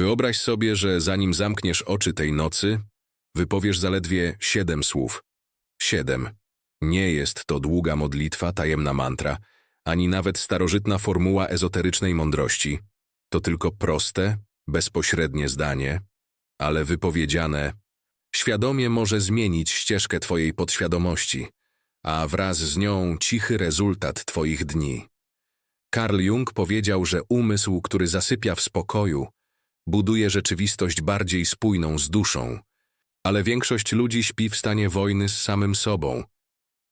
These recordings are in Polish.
Wyobraź sobie, że zanim zamkniesz oczy tej nocy, wypowiesz zaledwie siedem słów. Siedem. Nie jest to długa modlitwa, tajemna mantra, ani nawet starożytna formuła ezoterycznej mądrości. To tylko proste, bezpośrednie zdanie, ale wypowiedziane świadomie może zmienić ścieżkę Twojej podświadomości, a wraz z nią cichy rezultat Twoich dni. Carl Jung powiedział, że umysł, który zasypia w spokoju, buduje rzeczywistość bardziej spójną z duszą, ale większość ludzi śpi w stanie wojny z samym sobą,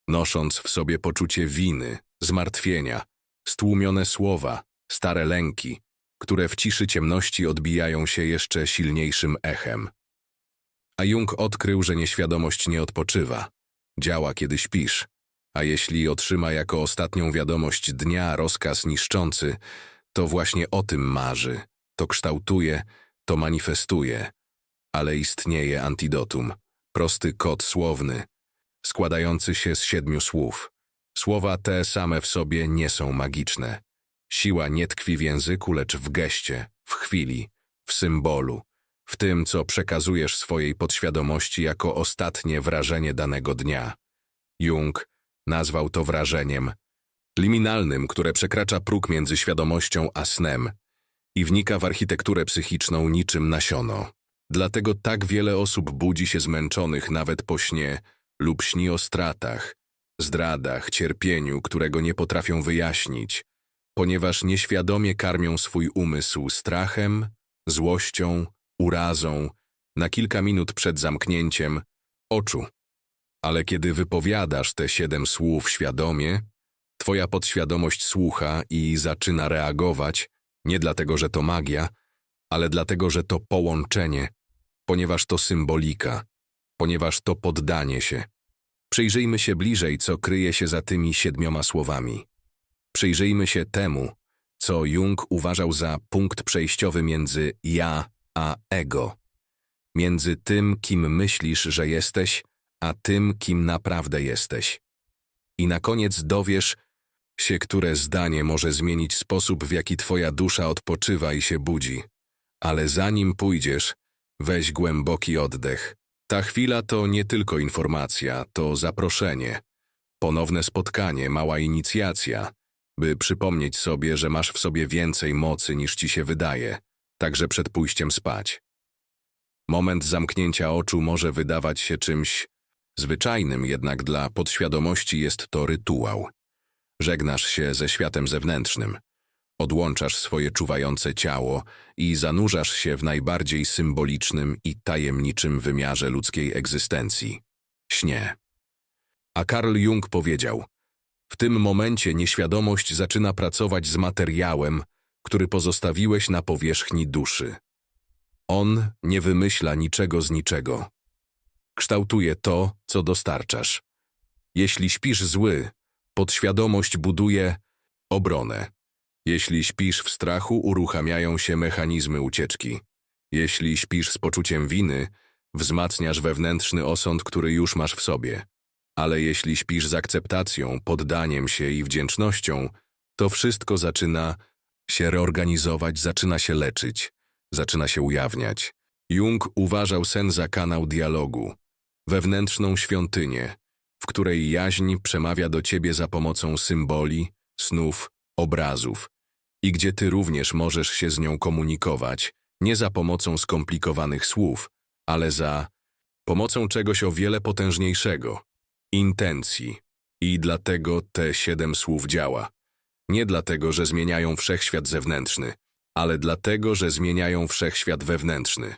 nosząc w sobie poczucie winy, zmartwienia, stłumione słowa, stare lęki, które w ciszy ciemności odbijają się jeszcze silniejszym echem. A Jung odkrył, że nieświadomość nie odpoczywa, działa kiedy śpisz, a jeśli otrzyma jako ostatnią wiadomość dnia rozkaz niszczący, to właśnie o tym marzy, to kształtuje, to manifestuje. Ale istnieje antidotum, prosty kod słowny, składający się z siedmiu słów. Słowa te same w sobie nie są magiczne. Siła nie tkwi w języku, lecz w geście, w chwili, w symbolu, w tym, co przekazujesz swojej podświadomości jako ostatnie wrażenie danego dnia. Jung nazwał to wrażeniem liminalnym, które przekracza próg między świadomością a snem i wnika w architekturę psychiczną niczym nasiono. Dlatego tak wiele osób budzi się zmęczonych nawet po śnie lub śni o stratach, zdradach, cierpieniu, którego nie potrafią wyjaśnić, ponieważ nieświadomie karmią swój umysł strachem, złością, urazą na kilka minut przed zamknięciem oczu. Ale kiedy wypowiadasz te siedem słów świadomie, twoja podświadomość słucha i zaczyna reagować, nie dlatego, że to magia, ale dlatego, że to połączenie, ponieważ to symbolika, ponieważ to poddanie się. Przyjrzyjmy się bliżej, co kryje się za tymi siedmioma słowami. Przyjrzyjmy się temu, co Jung uważał za punkt przejściowy między ja a ego. Między tym, kim myślisz, że jesteś, a tym, kim naprawdę jesteś. I na koniec dowiesz się, które zdanie może zmienić sposób, w jaki twoja dusza odpoczywa i się budzi. Ale zanim pójdziesz, weź głęboki oddech. Ta chwila to nie tylko informacja, to zaproszenie. Ponowne spotkanie, mała inicjacja, by przypomnieć sobie, że masz w sobie więcej mocy niż ci się wydaje, także przed pójściem spać. Moment zamknięcia oczu może wydawać się czymś zwyczajnym, jednak dla podświadomości jest to rytuał. Żegnasz się ze światem zewnętrznym. Odłączasz swoje czuwające ciało i zanurzasz się w najbardziej symbolicznym i tajemniczym wymiarze ludzkiej egzystencji śnie. A Carl Jung powiedział: W tym momencie nieświadomość zaczyna pracować z materiałem, który pozostawiłeś na powierzchni duszy. On nie wymyśla niczego z niczego. Kształtuje to, co dostarczasz. Jeśli śpisz zły, podświadomość buduje obronę. Jeśli śpisz w strachu, uruchamiają się mechanizmy ucieczki. Jeśli śpisz z poczuciem winy, wzmacniasz wewnętrzny osąd, który już masz w sobie. Ale jeśli śpisz z akceptacją, poddaniem się i wdzięcznością, to wszystko zaczyna się reorganizować, zaczyna się leczyć, zaczyna się ujawniać. Jung uważał sen za kanał dialogu, wewnętrzną świątynię, w której jaźń przemawia do ciebie za pomocą symboli, snów, obrazów i gdzie ty również możesz się z nią komunikować, nie za pomocą skomplikowanych słów, ale za pomocą czegoś o wiele potężniejszego intencji. I dlatego te siedem słów działa. Nie dlatego, że zmieniają wszechświat zewnętrzny, ale dlatego, że zmieniają wszechświat wewnętrzny.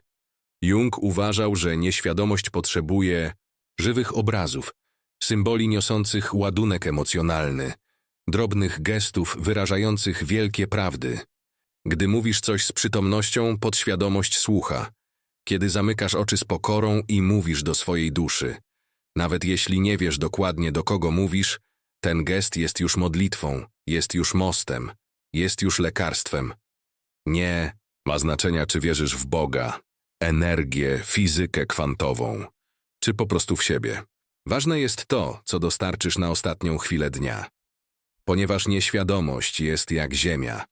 Jung uważał, że nieświadomość potrzebuje żywych obrazów, symboli niosących ładunek emocjonalny, drobnych gestów wyrażających wielkie prawdy. Gdy mówisz coś z przytomnością, podświadomość słucha. Kiedy zamykasz oczy z pokorą i mówisz do swojej duszy. Nawet jeśli nie wiesz dokładnie do kogo mówisz, ten gest jest już modlitwą, jest już mostem, jest już lekarstwem. Nie ma znaczenia, czy wierzysz w Boga, energię, fizykę kwantową, czy po prostu w siebie. Ważne jest to, co dostarczysz na ostatnią chwilę dnia. Ponieważ nieświadomość jest jak ziemia.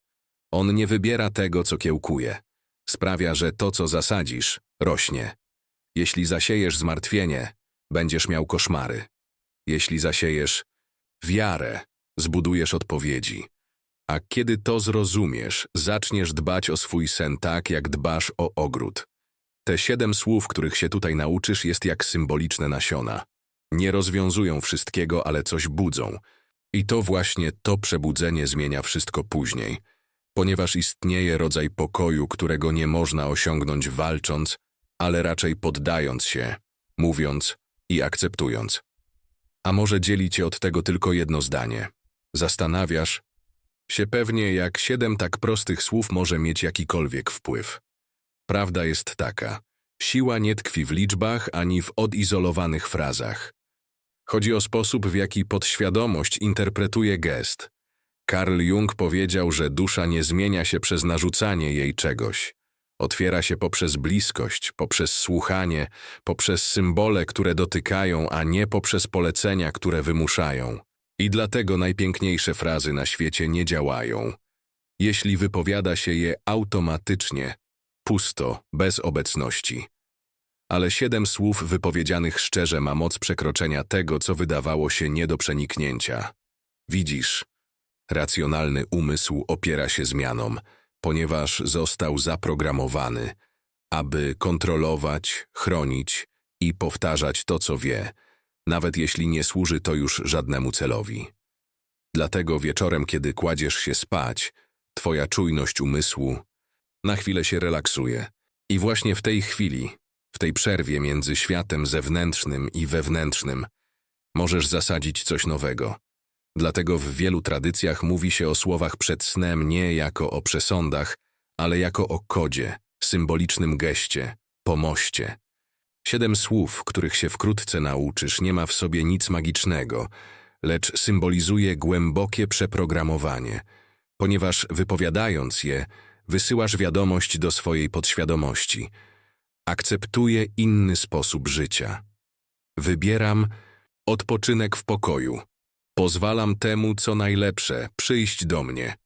On nie wybiera tego, co kiełkuje. sprawia, że to, co zasadzisz, rośnie. Jeśli zasiejesz zmartwienie, będziesz miał koszmary. Jeśli zasiejesz wiarę, zbudujesz odpowiedzi. A kiedy to zrozumiesz, zaczniesz dbać o swój sen tak, jak dbasz o ogród. Te siedem słów, których się tutaj nauczysz, jest jak symboliczne nasiona. Nie rozwiązują wszystkiego, ale coś budzą. I to właśnie to przebudzenie zmienia wszystko później, ponieważ istnieje rodzaj pokoju, którego nie można osiągnąć walcząc, ale raczej poddając się, mówiąc i akceptując. A może dzieli cię od tego tylko jedno zdanie. Zastanawiasz się pewnie, jak siedem tak prostych słów może mieć jakikolwiek wpływ. Prawda jest taka. Siła nie tkwi w liczbach ani w odizolowanych frazach. Chodzi o sposób, w jaki podświadomość interpretuje gest. Carl Jung powiedział, że dusza nie zmienia się przez narzucanie jej czegoś. Otwiera się poprzez bliskość, poprzez słuchanie, poprzez symbole, które dotykają, a nie poprzez polecenia, które wymuszają. I dlatego najpiękniejsze frazy na świecie nie działają. Jeśli wypowiada się je automatycznie, pusto, bez obecności. Ale siedem słów wypowiedzianych szczerze ma moc przekroczenia tego, co wydawało się nie do przeniknięcia. Widzisz, racjonalny umysł opiera się zmianom, ponieważ został zaprogramowany, aby kontrolować, chronić i powtarzać to, co wie, nawet jeśli nie służy to już żadnemu celowi. Dlatego wieczorem, kiedy kładziesz się spać, twoja czujność umysłu na chwilę się relaksuje. I właśnie w tej chwili, w tej przerwie między światem zewnętrznym i wewnętrznym, możesz zasadzić coś nowego. Dlatego w wielu tradycjach mówi się o słowach przed snem nie jako o przesądach, ale jako o kodzie, symbolicznym geście, pomoście. Siedem słów, których się wkrótce nauczysz, nie ma w sobie nic magicznego, lecz symbolizuje głębokie przeprogramowanie, ponieważ wypowiadając je, wysyłasz wiadomość do swojej podświadomości. Akceptuję inny sposób życia. Wybieram odpoczynek w pokoju. Pozwalam temu, co najlepsze, przyjść do mnie.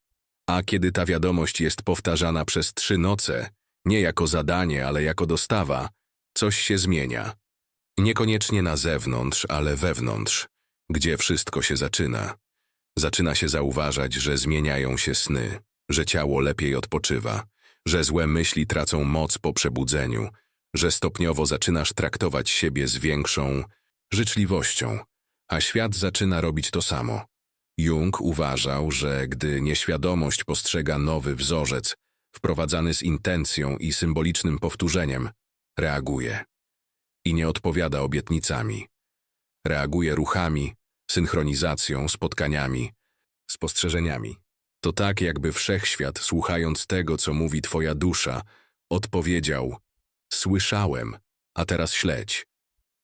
A kiedy ta wiadomość jest powtarzana przez trzy noce, nie jako zadanie, ale jako dostawa, coś się zmienia. Niekoniecznie na zewnątrz, ale wewnątrz, gdzie wszystko się zaczyna. Zaczyna się zauważać, że zmieniają się sny, że ciało lepiej odpoczywa, że złe myśli tracą moc po przebudzeniu, że stopniowo zaczynasz traktować siebie z większą życzliwością, a świat zaczyna robić to samo. Jung uważał, że gdy nieświadomość postrzega nowy wzorzec, wprowadzany z intencją i symbolicznym powtórzeniem, reaguje. I nie odpowiada obietnicami. Reaguje ruchami, synchronizacją, spotkaniami, spostrzeżeniami. To tak, jakby wszechświat, słuchając tego, co mówi twoja dusza, odpowiedział: Słyszałem, a teraz śledź.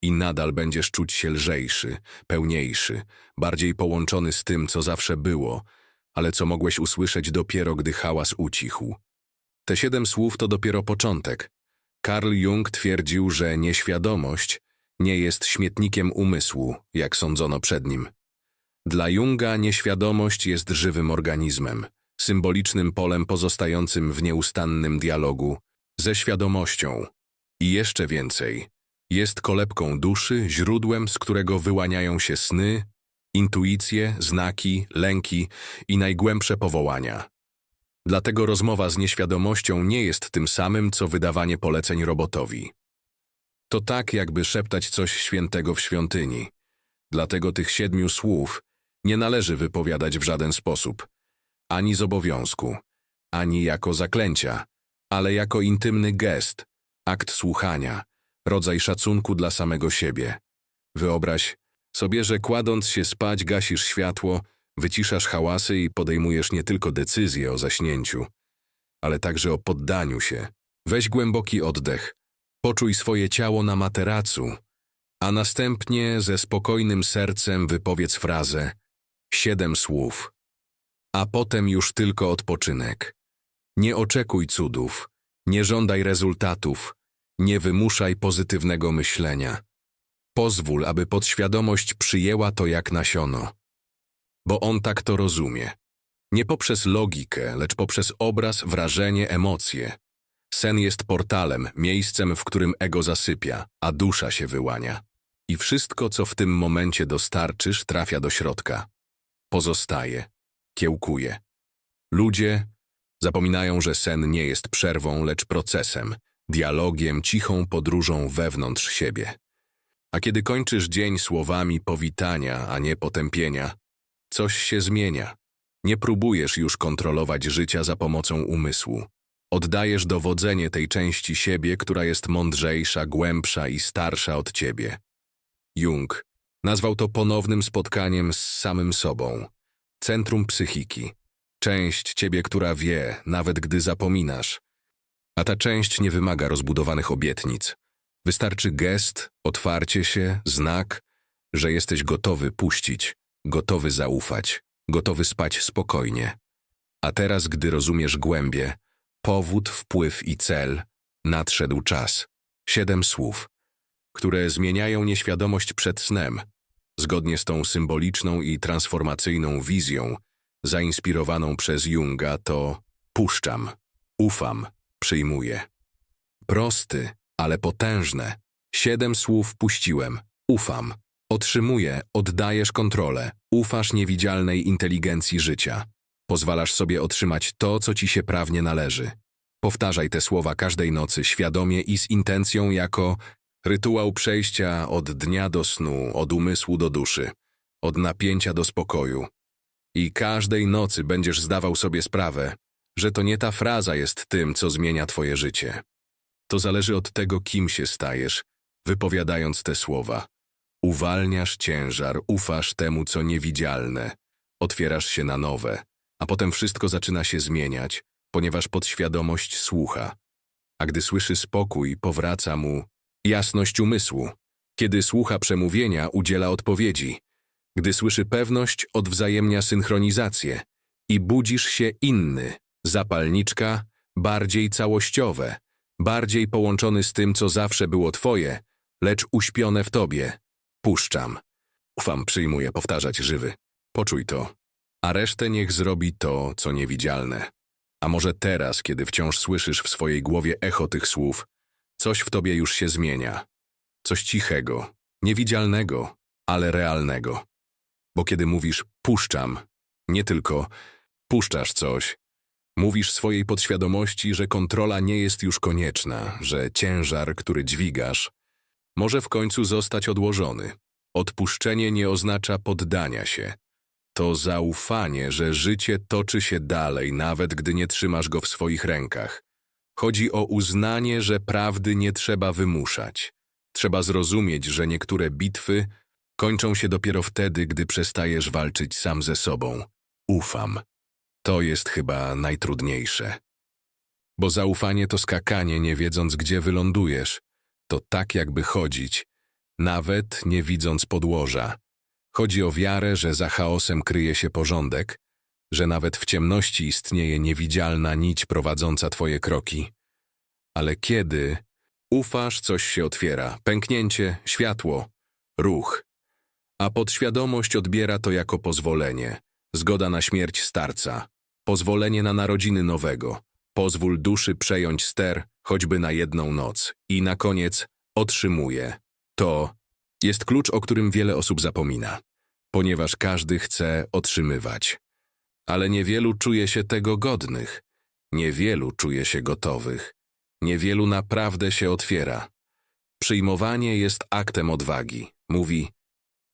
I nadal będziesz czuć się lżejszy, pełniejszy, bardziej połączony z tym, co zawsze było, ale co mogłeś usłyszeć dopiero, gdy hałas ucichł. Te siedem słów to dopiero początek. Carl Jung twierdził, że nieświadomość nie jest śmietnikiem umysłu, jak sądzono przed nim. Dla Junga nieświadomość jest żywym organizmem, symbolicznym polem pozostającym w nieustannym dialogu ze świadomością. I jeszcze więcej, jest kolebką duszy, źródłem, z którego wyłaniają się sny, intuicje, znaki, lęki i najgłębsze powołania. Dlatego rozmowa z nieświadomością nie jest tym samym, co wydawanie poleceń robotowi. To tak, jakby szeptać coś świętego w świątyni. Dlatego tych siedmiu słów nie należy wypowiadać w żaden sposób, ani z obowiązku, ani jako zaklęcia, ale jako intymny gest, akt słuchania, rodzaj szacunku dla samego siebie. Wyobraź sobie, że kładąc się spać gasisz światło, wyciszasz hałasy i podejmujesz nie tylko decyzję o zaśnięciu, ale także o poddaniu się. Weź głęboki oddech, poczuj swoje ciało na materacu, a następnie ze spokojnym sercem wypowiedz frazę siedem słów, a potem już tylko odpoczynek. Nie oczekuj cudów, nie żądaj rezultatów, nie wymuszaj pozytywnego myślenia. Pozwól, aby podświadomość przyjęła to jak nasiono. Bo on tak to rozumie. Nie poprzez logikę, lecz poprzez obraz, wrażenie, emocje. Sen jest portalem, miejscem, w którym ego zasypia, a dusza się wyłania. I wszystko, co w tym momencie dostarczysz, trafia do środka. Pozostaje, kiełkuje. Ludzie zapominają, że sen nie jest przerwą, lecz procesem, dialogiem, cichą podróżą wewnątrz siebie. A kiedy kończysz dzień słowami powitania, a nie potępienia, coś się zmienia. Nie próbujesz już kontrolować życia za pomocą umysłu. Oddajesz dowodzenie tej części siebie, która jest mądrzejsza, głębsza i starsza od ciebie. Jung nazwał to ponownym spotkaniem z samym sobą. Centrum psychiki. Część ciebie, która wie, nawet gdy zapominasz. A ta część nie wymaga rozbudowanych obietnic. Wystarczy gest, otwarcie się, znak, że jesteś gotowy puścić, gotowy zaufać, gotowy spać spokojnie. A teraz, gdy rozumiesz głębie, powód, wpływ i cel, nadszedł czas. Siedem słów, które zmieniają nieświadomość przed snem, zgodnie z tą symboliczną i transformacyjną wizją, zainspirowaną przez Junga, to puszczam, ufam, przyjmuję. Prosty, ale potężne. Siedem słów puściłem. Ufam. Otrzymuję, oddajesz kontrolę. Ufasz niewidzialnej inteligencji życia. Pozwalasz sobie otrzymać to, co ci się prawnie należy. Powtarzaj te słowa każdej nocy świadomie i z intencją jako rytuał przejścia od dnia do snu, od umysłu do duszy, od napięcia do spokoju. I każdej nocy będziesz zdawał sobie sprawę, że to nie ta fraza jest tym, co zmienia twoje życie. To zależy od tego, kim się stajesz, wypowiadając te słowa. Uwalniasz ciężar, ufasz temu, co niewidzialne, otwierasz się na nowe, a potem wszystko zaczyna się zmieniać, ponieważ podświadomość słucha. A gdy słyszy spokój, powraca mu jasność umysłu. Kiedy słucha przemówienia, udziela odpowiedzi. Gdy słyszy pewność, odwzajemnia synchronizację. I budzisz się inny, zapalniczka, bardziej całościowe, bardziej połączony z tym, co zawsze było twoje, lecz uśpione w tobie. Puszczam. Ufam, przyjmuję, powtarzać żywy. Poczuj to. A resztę niech zrobi to, co niewidzialne. A może teraz, kiedy wciąż słyszysz w swojej głowie echo tych słów, coś w tobie już się zmienia. Coś cichego, niewidzialnego, ale realnego. Bo kiedy mówisz puszczam, nie tylko puszczasz coś, Mówisz swojej podświadomości, że kontrola nie jest już konieczna, że ciężar, który dźwigasz, może w końcu zostać odłożony. Odpuszczenie nie oznacza poddania się. To zaufanie, że życie toczy się dalej, nawet gdy nie trzymasz go w swoich rękach. Chodzi o uznanie, że prawdy nie trzeba wymuszać. Trzeba zrozumieć, że niektóre bitwy kończą się dopiero wtedy, gdy przestajesz walczyć sam ze sobą. Ufam. To jest chyba najtrudniejsze. Bo zaufanie to skakanie, nie wiedząc, gdzie wylądujesz. To tak jakby chodzić, nawet nie widząc podłoża. Chodzi o wiarę, że za chaosem kryje się porządek, że nawet w ciemności istnieje niewidzialna nić prowadząca twoje kroki. Ale kiedy ufasz, coś się otwiera, pęknięcie, światło, ruch, a podświadomość odbiera to jako pozwolenie, zgoda na śmierć starca, pozwolenie na narodziny nowego, pozwól duszy przejąć ster choćby na jedną noc i na koniec otrzymuje. To jest klucz, o którym wiele osób zapomina, ponieważ każdy chce otrzymywać. Ale niewielu czuje się tego godnych, niewielu czuje się gotowych, niewielu naprawdę się otwiera. Przyjmowanie jest aktem odwagi. Mówi,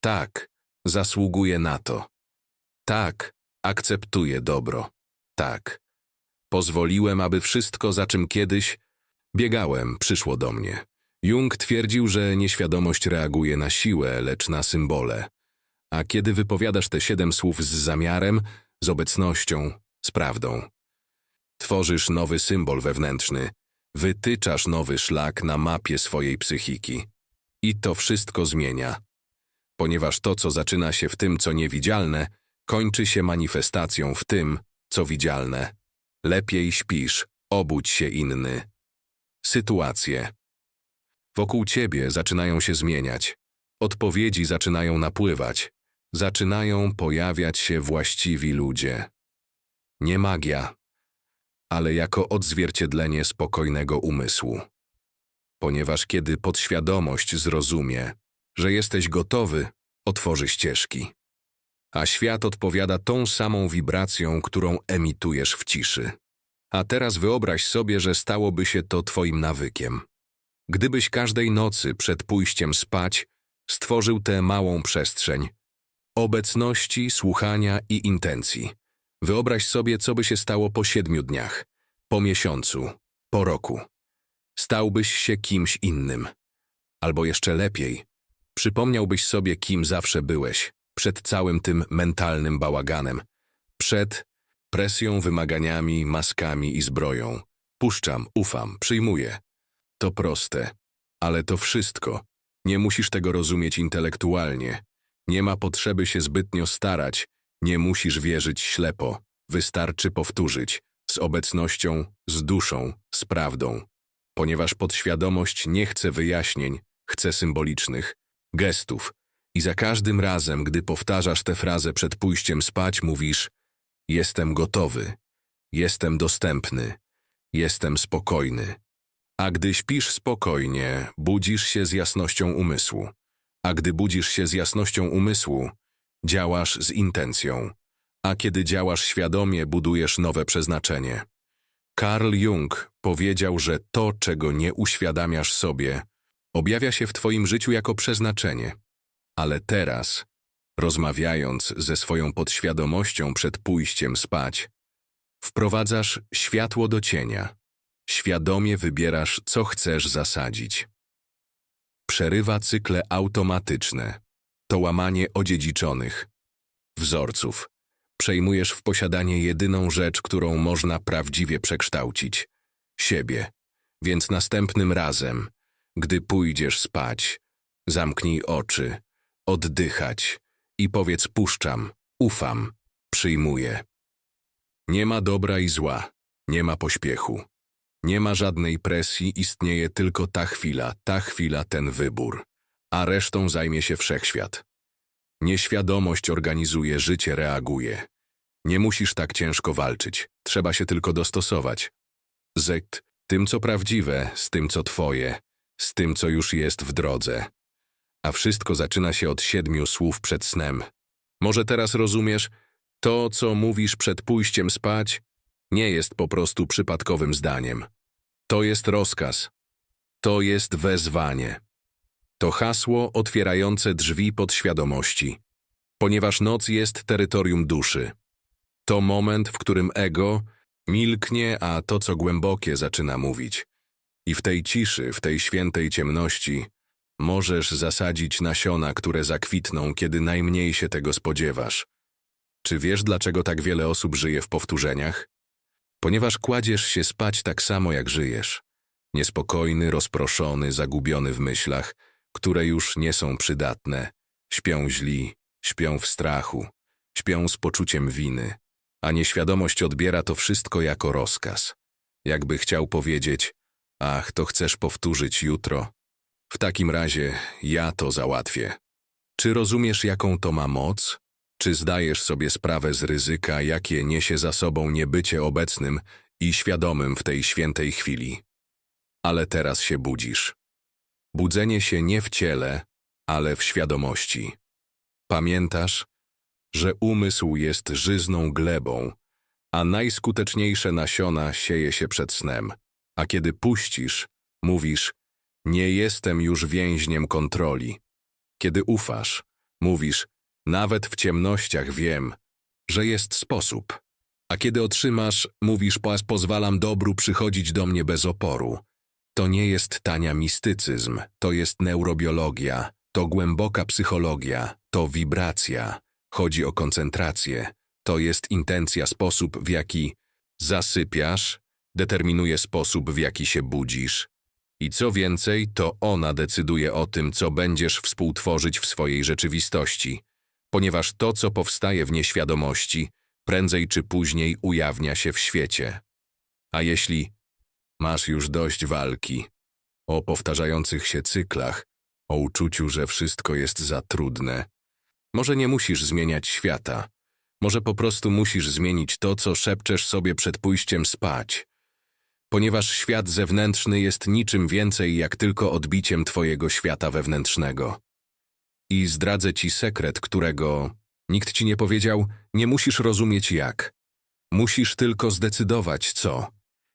tak, zasługuję na to. Tak, akceptuję dobro. Tak. Pozwoliłem, aby wszystko, za czym kiedyś biegałem, przyszło do mnie. Jung twierdził, że nieświadomość reaguje na siłę, lecz na symbole. A kiedy wypowiadasz te siedem słów z zamiarem, z obecnością, z prawdą, tworzysz nowy symbol wewnętrzny, wytyczasz nowy szlak na mapie swojej psychiki. I to wszystko zmienia. Ponieważ to, co zaczyna się w tym, co niewidzialne, kończy się manifestacją w tym, co widzialne. Lepiej śpisz, obudź się inny. Sytuacje. Wokół ciebie zaczynają się zmieniać. Odpowiedzi zaczynają napływać. Zaczynają pojawiać się właściwi ludzie. Nie magia. ale jako odzwierciedlenie spokojnego umysłu. Ponieważ kiedy podświadomość zrozumie, że jesteś gotowy, otworzy ścieżki. A świat odpowiada tą samą wibracją, którą emitujesz w ciszy. A teraz wyobraź sobie, że stałoby się to twoim nawykiem. Gdybyś każdej nocy przed pójściem spać stworzył tę małą przestrzeń obecności, słuchania i intencji. Wyobraź sobie, co by się stało po siedmiu dniach, po miesiącu, po roku. Stałbyś się kimś innym. Albo jeszcze lepiej, przypomniałbyś sobie, kim zawsze byłeś, przed całym tym mentalnym bałaganem, przed presją, wymaganiami, maskami i zbroją. Puszczam, ufam, przyjmuję. To proste, ale to wszystko. Nie musisz tego rozumieć intelektualnie. Nie ma potrzeby się zbytnio starać, nie musisz wierzyć ślepo. Wystarczy powtórzyć z obecnością, z duszą, z prawdą. Ponieważ podświadomość nie chce wyjaśnień, chce symbolicznych, gestów. I za każdym razem, gdy powtarzasz tę frazę przed pójściem spać, mówisz: Jestem gotowy, jestem dostępny, jestem spokojny. A gdy śpisz spokojnie, budzisz się z jasnością umysłu. A gdy budzisz się z jasnością umysłu, działasz z intencją. A kiedy działasz świadomie, budujesz nowe przeznaczenie. Carl Jung powiedział, że to, czego nie uświadamiasz sobie, objawia się w Twoim życiu jako przeznaczenie. Ale teraz, rozmawiając ze swoją podświadomością przed pójściem spać, wprowadzasz światło do cienia. Świadomie wybierasz, co chcesz zasadzić. Przerywa cykle automatyczne, to łamanie odziedziczonych wzorców. Przejmujesz w posiadanie jedyną rzecz, którą można prawdziwie przekształcić siebie. Więc następnym razem, gdy pójdziesz spać, zamknij oczy, oddychać i powiedz puszczam, ufam, przyjmuję. Nie ma dobra i zła, nie ma pośpiechu. Nie ma żadnej presji, istnieje tylko ta chwila, ta chwila, ten wybór, a resztą zajmie się wszechświat. Nieświadomość organizuje, życie reaguje. Nie musisz tak ciężko walczyć, trzeba się tylko dostosować. Z tym, co prawdziwe, z tym, co twoje, z tym, co już jest w drodze. A wszystko zaczyna się od siedmiu słów przed snem. Może teraz rozumiesz, to, co mówisz przed pójściem spać, nie jest po prostu przypadkowym zdaniem. To jest rozkaz. To jest wezwanie. To hasło otwierające drzwi podświadomości, ponieważ noc jest terytorium duszy. To moment, w którym ego milknie, a to, co głębokie, zaczyna mówić. I w tej ciszy, w tej świętej ciemności, możesz zasadzić nasiona, które zakwitną, kiedy najmniej się tego spodziewasz. Czy wiesz, dlaczego tak wiele osób żyje w powtórzeniach? Ponieważ kładziesz się spać tak samo, jak żyjesz. Niespokojny, rozproszony, zagubiony w myślach, które już nie są przydatne. Śpią źli, śpią w strachu, śpią z poczuciem winy, a nieświadomość odbiera to wszystko jako rozkaz. Jakby chciał powiedzieć, ach, to chcesz powtórzyć jutro. W takim razie ja to załatwię. Czy rozumiesz, jaką to ma moc? Czy zdajesz sobie sprawę z ryzyka, jakie niesie za sobą niebycie obecnym i świadomym w tej świętej chwili? Ale teraz się budzisz. Budzenie się nie w ciele, ale w świadomości. Pamiętasz, że umysł jest żyzną glebą, a najskuteczniejsze nasiona sieje się przed snem, a kiedy puścisz, mówisz, nie jestem już więźniem kontroli. Kiedy ufasz, mówisz, nawet w ciemnościach wiem, że jest sposób. A kiedy otrzymasz, mówisz, pozwalam dobru przychodzić do mnie bez oporu. To nie jest tania mistycyzm, to jest neurobiologia, to głęboka psychologia, to wibracja. Chodzi o koncentrację. To jest intencja, sposób, w jaki zasypiasz, determinuje sposób, w jaki się budzisz. I co więcej, to ona decyduje o tym, co będziesz współtworzyć w swojej rzeczywistości ponieważ to, co powstaje w nieświadomości, prędzej czy później ujawnia się w świecie. A jeśli masz już dość walki, o powtarzających się cyklach, o uczuciu, że wszystko jest za trudne, może nie musisz zmieniać świata, Może po prostu musisz zmienić to, co szepczesz sobie przed pójściem spać. Ponieważ świat zewnętrzny jest niczym więcej jak tylko odbiciem twojego świata wewnętrznego. I zdradzę ci sekret, którego nikt ci nie powiedział, nie musisz rozumieć jak. Musisz tylko zdecydować co.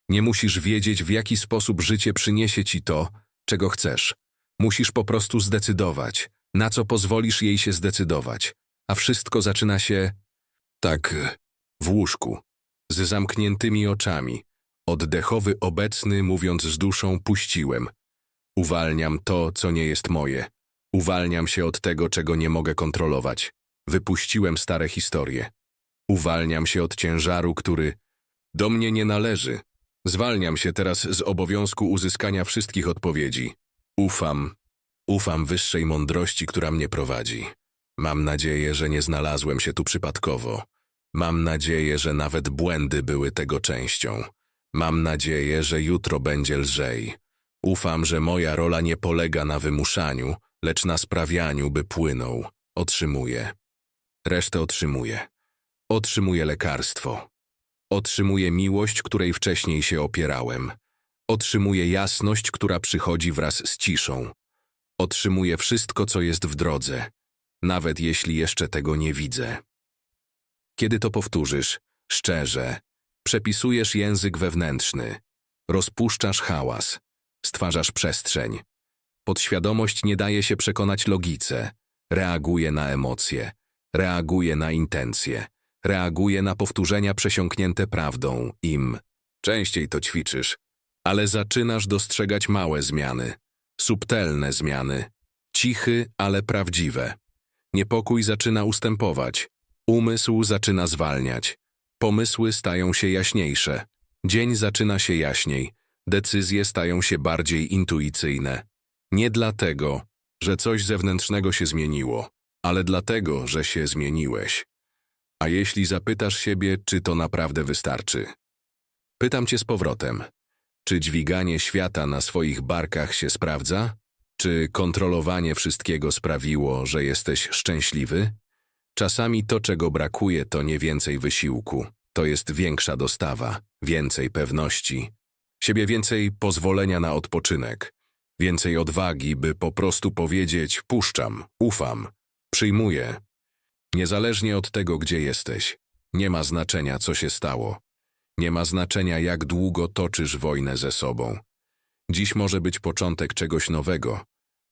Nie musisz wiedzieć, w jaki sposób życie przyniesie ci to, czego chcesz. Musisz po prostu zdecydować, na co pozwolisz jej się zdecydować. A wszystko zaczyna się tak w łóżku, z zamkniętymi oczami. Oddechowy obecny, mówiąc z duszą, puściłem. Uwalniam to, co nie jest moje. Uwalniam się od tego, czego nie mogę kontrolować. Wypuściłem stare historie. Uwalniam się od ciężaru, który do mnie nie należy. Zwalniam się teraz z obowiązku uzyskania wszystkich odpowiedzi. Ufam, ufam wyższej mądrości, która mnie prowadzi. Mam nadzieję, że nie znalazłem się tu przypadkowo. Mam nadzieję, że nawet błędy były tego częścią. Mam nadzieję, że jutro będzie lżej. Ufam, że moja rola nie polega na wymuszaniu, lecz na sprawianiu, by płynął. Otrzymuję. Resztę otrzymuję. Otrzymuję lekarstwo. Otrzymuję miłość, której wcześniej się opierałem. Otrzymuję jasność, która przychodzi wraz z ciszą. Otrzymuję wszystko, co jest w drodze, nawet jeśli jeszcze tego nie widzę. Kiedy to powtórzysz, szczerze, przepisujesz język wewnętrzny, rozpuszczasz hałas, stwarzasz przestrzeń. Podświadomość nie daje się przekonać logice, reaguje na emocje, reaguje na intencje, reaguje na powtórzenia przesiąknięte prawdą, im. Częściej to ćwiczysz, ale zaczynasz dostrzegać małe zmiany, subtelne zmiany, cichy, ale prawdziwe. Niepokój zaczyna ustępować, umysł zaczyna zwalniać, pomysły stają się jaśniejsze, dzień zaczyna się jaśniej, decyzje stają się bardziej intuicyjne. Nie dlatego, że coś zewnętrznego się zmieniło, ale dlatego, że się zmieniłeś. A jeśli zapytasz siebie, czy to naprawdę wystarczy? Pytam cię z powrotem. Czy dźwiganie świata na swoich barkach się sprawdza? Czy kontrolowanie wszystkiego sprawiło, że jesteś szczęśliwy? Czasami to, czego brakuje, to nie więcej wysiłku. To jest większa dostawa, więcej pewności, siebie więcej pozwolenia na odpoczynek, więcej odwagi, by po prostu powiedzieć: puszczam, ufam, przyjmuję. Niezależnie od tego, gdzie jesteś, nie ma znaczenia, co się stało. Nie ma znaczenia, jak długo toczysz wojnę ze sobą. Dziś może być początek czegoś nowego,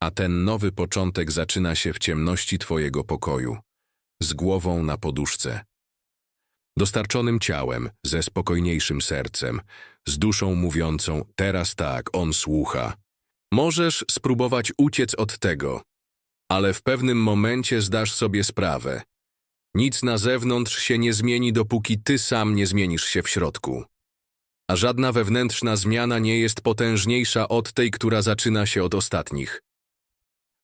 a ten nowy początek zaczyna się w ciemności Twojego pokoju, z głową na poduszce. Dostarczonym ciałem, ze spokojniejszym sercem, z duszą mówiącą, teraz tak, on słucha. Możesz spróbować uciec od tego, ale w pewnym momencie zdasz sobie sprawę. Nic na zewnątrz się nie zmieni, dopóki ty sam nie zmienisz się w środku. A żadna wewnętrzna zmiana nie jest potężniejsza od tej, która zaczyna się od ostatnich.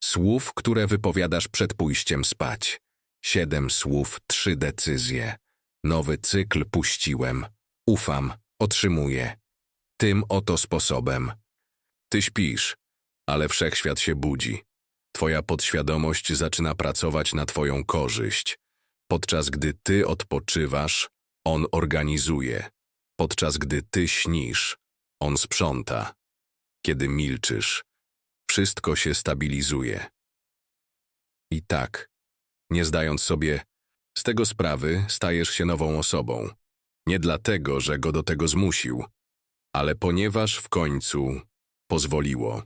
Słów, które wypowiadasz przed pójściem spać. Siedem słów, trzy decyzje. Nowy cykl puściłem. Ufam, otrzymuję. Tym oto sposobem. Ty śpisz, ale wszechświat się budzi. Twoja podświadomość zaczyna pracować na Twoją korzyść. Podczas gdy Ty odpoczywasz, On organizuje. Podczas gdy Ty śnisz, On sprząta. Kiedy milczysz, wszystko się stabilizuje. I tak, nie zdając sobie z tego sprawy, stajesz się nową osobą. Nie dlatego, że go do tego zmusił, ale ponieważ w końcu pozwoliło.